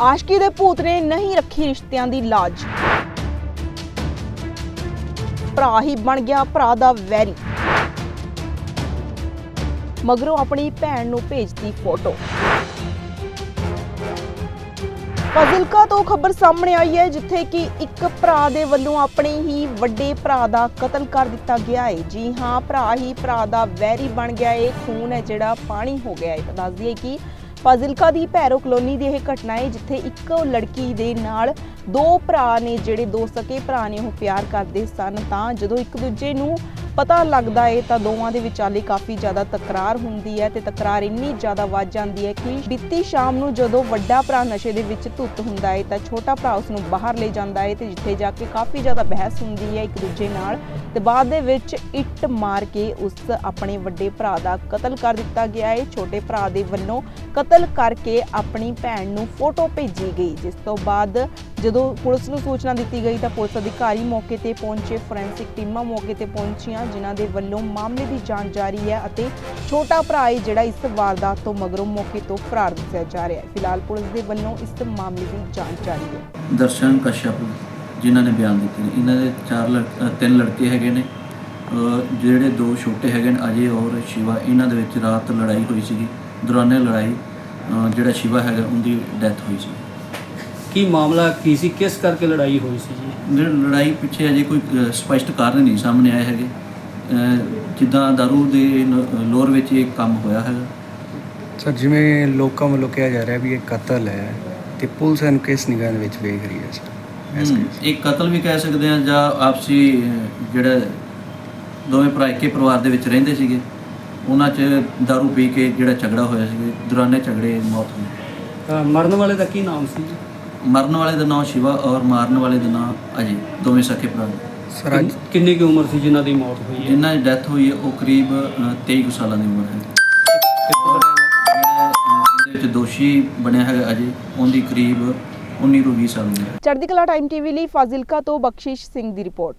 ਆਸ਼ਕੀ ਦੇ ਭੂਤ ਨੇ ਨਹੀਂ ਰੱਖੀ ਰਿਸ਼ਤਿਆਂ ਦੀ ਲਾਜ। ਭਰਾ ਹੀ ਬਣ ਗਿਆ ਭਰਾ ਦਾ ਵੈਰੀ। ਮਗਰੋਂ ਆਪਣੀ ਭੈਣ ਨੂੰ ਭੇਜਦੀ ਫੋਟੋ। ਫਾਜ਼ਿਲਕਾ ਤੋਂ ਖਬਰ ਸਾਹਮਣੇ ਆਈ ਹੈ, ਜਿੱਥੇ ਕਿ ਇੱਕ ਭਰਾ ਦੇ ਵੱਲੋਂ ਆਪਣੇ ਹੀ ਵੱਡੇ ਭਰਾ ਦਾ ਕਤਲ ਕਰ ਦਿੱਤਾ ਗਿਆ ਹੈ। ਜੀ ਹਾਂ, ਭਰਾ ਹੀ ਭਰਾ ਦਾ ਵੈਰੀ ਬਣ ਗਿਆ। ਹੈ ਖੂਨ ਹੈ ਜਿਹੜਾ ਪਾਣੀ ਹੋ ਗਿਆ ਹੈ। ਦੱਸ ਦਈਏ ਕਿ ਫਾਜ਼ਿਲਕਾ ਦੀ ਭੈਰੋ ਕਲੋਨੀ ਦੀ ਇਹ ਘਟਨਾ ਹੈ, ਜਿੱਥੇ ਇੱਕ ਲੜਕੀ ਦੇ ਨਾਲ ਦੋ ਭਰਾ ਨੇ, ਜਿਹੜੇ ਦੋ ਸਕੇ ਭਰਾ ਨੇ, ਉਹ ਪਿਆਰ ਕਰਦੇ ਸਨ। ਤਾਂ ਜਦੋਂ ਇੱਕ ਦੂਜੇ ਨੂੰ ਪਤਾ ਲੱਗਦਾ ਹੈ ਤਾਂ ਦੋਵਾਂ ਦੇ ਵਿਚਾਲੇ ਕਾਫੀ ਜ਼ਿਆਦਾ ਤਕਰਾਰ ਹੁੰਦੀ ਹੈ ਤੇ ਤਕਰਾਰ ਇੰਨੀ ਜ਼ਿਆਦਾ ਵੱਧ ਜਾਂਦੀ ਹੈ ਕਿ ਬੀਤੀ ਸ਼ਾਮ ਨੂੰ ਜਦੋਂ ਵੱਡਾ ਭਰਾ ਨਸ਼ੇ ਦੇ ਵਿੱਚ ਧੁੱਤ ਹੁੰਦਾ ਹੈ ਤਾਂ ਛੋਟਾ ਭਰਾ ਉਸ ਨੂੰ ਬਾਹਰ ਲੈ ਜਾਂਦਾ ਹੈ ਤੇ ਜਿੱਥੇ ਜਾ ਕੇ ਕਾਫੀ ਜ਼ਿਆਦਾ ਬਹਿਸ ਹੁੰਦੀ ਹੈ ਇੱਕ ਦੂਜੇ ਨਾਲ ਤੇ ਬਾਅਦ ਦੇ ਵਿੱਚ ਇੱਟ ਮਾਰ ਕੇ ਉਸ ਆਪਣੇ ਵੱਡੇ ਭਰਾ ਦਾ ਕਤਲ ਕਰ ਦਿੱਤਾ ਗਿਆ ਹੈ ਛੋਟੇ ਭਰਾ ਦੇ ਵੱਲੋਂ ਕਤਲ ਕਰਕੇ ਆਪਣੀ ਭੈਣ ਨੂੰ ਫੋਟੋ ਭੇਜੀ ਗਈ, ਜਿਸ ਤੋਂ ਬਾਅਦ ਜਦੋਂ ਪੁਲਿਸ ਨੂੰ ਸੂਚਨਾ ਦਿੱਤੀ ਗਈ ਤਾਂ ਪੁਲਿਸ ਅਧਿਕਾਰੀ ਮੌਕੇ ਤੇ ਪਹੁੰਚੇ ਫੋਰੈਂਸਿਕ ਟੀਮਾਂ ਮੌਕੇ ਤੇ ਪਹੁੰਚੀਆਂ, ਜਿਨ੍ਹਾਂ ਦੇ ਵੱਲੋਂ ਮਾਮਲੇ ਦੀ ਜਾਂਚ ਜਾਰੀ ਹੈ ਅਤੇ ਛੋਟਾ ਭਰਾ ਹੈ ਜਿਹੜਾ ਇਸ ਵਾਰਦਾਤ ਤੋਂ ਮਗਰੋਂ ਮੌਕੇ ਤੋਂ ਫਰਾਰ ਦੱਸਿਆ ਜਾ ਰਿਹਾ ਹੈ। ਫਿਲਹਾਲ ਪੁਲਿਸ ਦੇ ਵੱਲੋਂ ਇਸ ਮਾਮਲੇ ਦੀ ਜਾਂਚ ਜਾਰੀ ਹੈ। ਦਰਸ਼ਨ ਕਸ਼ਯਪ ਜਿਨ੍ਹਾਂ ਨੇ ਬਿਆਨ ਦਿੱਤੇ ਨੇ। ਇਹਨਾਂ ਦੇ ਚਾਰ ਲੜ- ਤਿੰਨ ਲੜਕੇ ਹੈਗੇ ਨੇ। ਜਿਹੜੇ ਦੋ ਛੋਟੇ ਹੈਗੇ ਨੇ, ਅਜੇ ਔਰ ਸ਼ਿਵਾ, ਇਹਨਾਂ ਦੇ ਵਿੱਚ ਰਾਤ ਲੜਾਈ ਹੋਈ ਸੀਗੀ, ਦੌਰਾਨੇ ਲੜਾਈ ਜਿਹੜਾ ਸ਼ਿਵਾ ਹੈਗਾ, ਉਹਦੀ ਡੈਥ ਹੋਈ ਸੀ। ਕੀ ਮਾਮਲਾ ਕੀ ਸੀ? ਕਿਸ ਕਰਕੇ ਲੜਾਈ ਹੋਈ ਸੀ ਜੀ? ਜਿਹੜੀ ਲੜਾਈ ਪਿੱਛੇ ਅਜੇ ਕੋਈ ਅ, ਸਪਸ਼ਟ ਕਾਰਨ ਨਹੀਂ ਸਾਹਮਣੇ ਆਏ ਹੈਗੇ। ਅ, ਜਿੱਦਾਂ ਦਾਰੂ ਦੇ ਲੋਰ ਵਿੱਚ ਇਹ ਕੰਮ ਹੋਇਆ ਹੈਗਾ। ਸਰ ਜਿਵੇਂ ਲੋਕਾਂ ਵੱਲੋਂ ਕਿਹਾ ਜਾ ਰਿਹਾ ਵੀ ਇਹ ਕਤਲ ਹੈ ਤੇ ਪੁਲਿਸ ਇਹਨੂੰ ਕਿਸ ਨਿਗਾਹ ਦੇ ਵਿੱਚ ਵੇਖ ਰਹੀ ਹੈ ਸਰ? ਇਸ ਹਮ, ਕੇਸ ਇੱਕ ਕਤਲ ਵੀ ਕਹਿ ਸਕਦੇ ਆ ਜਾਂ ਆਪਸੀ ਜਿਹੜਾ ਦੋਵੇਂ ਭਰਾ ਇੱਕੇ ਪਰਿਵਾਰ ਦੇ ਵਿੱਚ ਰਹਿੰਦੇ ਸੀਗੇ ਉਹਨਾਂ 'ਚ दारू ਪੀ ਕੇ ਜਿਹੜਾ ਝਗੜਾ ਹੋਇਆ ਸੀ ਦੌਰਾਨੇ ਝਗੜੇ ਮੌਤ ਹੋਈ। ਮਰਨ ਵਾਲੇ ਦਾ ਕੀ ਨਾਮ ਸੀ ਜੀ? ਮਰਨ ਵਾਲੇ ਦਾ ਨਾਮ ਸ਼ਿਵਾ ਔਰ ਮਾਰਨ ਵਾਲੇ ਦਾ ਨਾਮ ਅਜੇ ਦੋਵੇਂ ਸਕੇ ਭਰਾ। ਸਰ ਅੱਜ ਕਿੰਨ- ਕੁ ਉਮਰ ਸੀ ਜਿਨ੍ਹਾਂ ਦੀ ਮੌਤ ਹੋਈ ਹੈ? ਜਿਨ੍ਹਾਂ ਦੀ ਡੈਥ ਹੋਈ ਹੈ ਉਹ ਕਰੀਬ ਅਹ, 23 ਕੁ ਸਾਲਾਂ ਦੀ ਉਮਰ ਹੈ। ਜਿਹੜਾ ਇਹਦੇ ਵਿੱਚ ਦੋਸ਼ੀ ਬਣਿਆ ਹੈਗਾ ਅਜੇ ਉਹਦੀ ਕਰੀਬ 19 ਤੋਂ 20 ਸਾਲ ਦੀ ਉਮਰ ਹੈ। ਚੜ੍ਹਦੀ ਕਲਾ ਟਾਈਮ ਟੀਵੀ ਲਈ ਫਾਜ਼ਿਲਕਾ ਤੋਂ ਬਖਸ਼ਿਸ਼ ਸਿੰਘ ਦੀ ਰਿਪੋਰਟ।